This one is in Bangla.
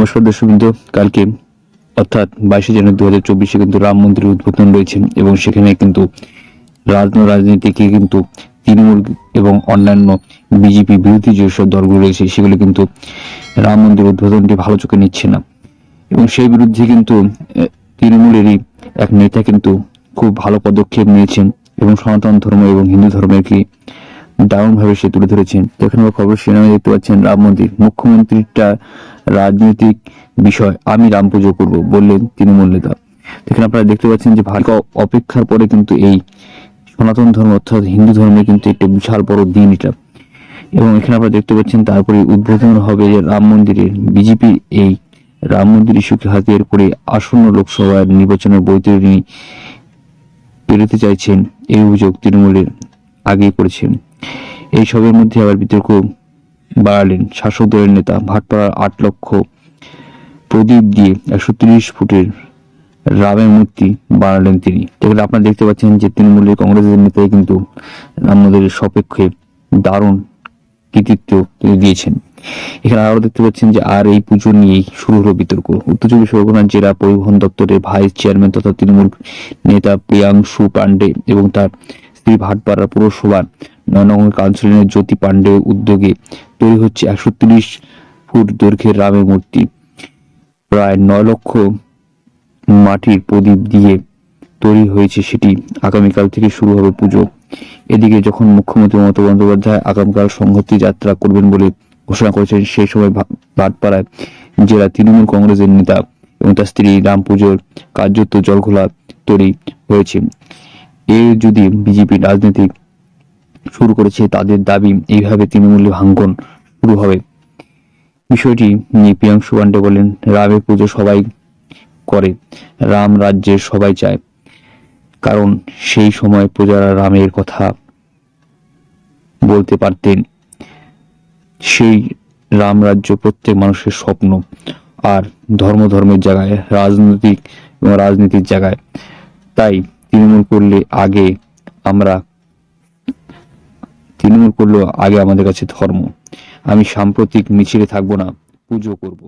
নমস্কার দর্শক বিন্দু কালকে অর্থাৎ বাইশে জানুয়ারি দু হাজার চব্বিশে কিন্তু রাম মন্দিরের উদ্বোধন রয়েছে এবং সেখানে কিন্তু রাজন রাজনীতিকে কিন্তু তৃণমূল এবং অন্যান্য বিজেপি বিরোধী যেসব দলগুলো রয়েছে, সেগুলো কিন্তু রাম মন্দির উদ্বোধনটি ভালো চোখে নিচ্ছে না। এবং সেই বিরুদ্ধে কিন্তু তৃণমূলেরই এক নেতা কিন্তু খুব ভালো পদক্ষেপ নিয়েছেন এবং সনাতন ধর্ম এবং হিন্দু ধর্মের কি দারুণ ভাবে সে তুলে ধরেছেন। এখানে খবর শিরোনামে দেখতে পাচ্ছেন, রাম মন্দির মুখ্যমন্ত্রীটা রাজনৈতিক বিষয়, আমি রাম পুজো করব বললেন তৃণমূল নেতা। এখানে আপনারা দেখতে পাচ্ছেন যে ভারত অপেক্ষার পরে কিন্তু এই সনাতন ধর্ম অর্থাৎ হিন্দু ধর্মে কিন্তু একটা বিশাল বড় দিন এটা। এবং এখানে আপনারা দেখতে পাচ্ছেন তারপরে উদ্বোধন হবে যে রাম মন্দিরের বিজেপি এই রাম মন্দির ইস্যুকে হাতিয়ার করে আসন্ন লোকসভার নির্বাচনের বৈতরণী পেরোতে চাইছেন এই অভিযোগ তৃণমূলের আগে করেছেন এই সবের মধ্যে আবার বিতর্ক বাড়ালেন শাসক দলের নেতা ভাটপাড়ার আট লক্ষ প্রদীপ দিয়ে একশো তিরিশ ফুটের রামের মূর্তি বানালেন তিনি। যেখানে আপনারা দেখতে পাচ্ছেন যে তৃণমূলের কংগ্রেসের নেতাই কিন্তু মন্দিরের সপক্ষে দারুণ কৃতিত্ব তিনি দিয়েছেন। এখানে আরও দেখতে পাচ্ছেন যে আর এই পুজো নিয়েই শুরু হলো বিতর্ক। উত্তর চব্বিশ পরগনার জেলা পরিবহন দপ্তরের ভাইস চেয়ারম্যান তথা তৃণমূল নেতা প্রিয়াংশু পান্ডে এবং তার স্ত্রী ভাটপাড়া পুরসভার নয়নগর কাউন্সিলরের জ্যোতি পান্ডে উদ্যোগে তৈরি হচ্ছে একশো তিরিশ ফুট দৈর্ঘ্যের রামের মূর্তি। প্রায় নয় লক্ষ মাটির প্রদীপ দিয়ে তৈরি হয়েছে সেটি। আগামীকাল থেকে শুরু হবে পুজো। এদিকে যখন মুখ্যমন্ত্রী মমতা বন্দ্যোপাধ্যায় আগামীকাল সংহতি যাত্রা করবেন বলে ঘোষণা করেছেন সেই সময় ভাটপাড়ায় জেলা তৃণমূল কংগ্রেসের নেতা এবং তার স্ত্রী রাম পুজোর কার্যত জলঘোলা তৈরি হয়েছে। এ যদি বিজেপি রাজনীতি শুরু করেছে তাদের দাবি, এইভাবে তৃণমূলে ভাঙ্গন শুরু হবে। বিষয়টি নিয়ে প্রিয়াংশু পান্ডে বলেন, রামের পুজো সবাই করে, রাম রাজ্যের সবাই চায়। কারণ সেই সময় প্রজারা রামের কথা বলতে পারতেন। সেই রাম রাজ্য প্রত্যেক মানুষের স্বপ্ন। আর ধর্ম ধর্মের জায়গায়, রাজনৈতিক এবং রাজনীতির জায়গায়। তাই তৃণমূল করলে আগে আমরা করল আগে আমাদের কাছে ধর্ম আমি সাম্প্রতিক মিছিলে থাকব না পুজো করব।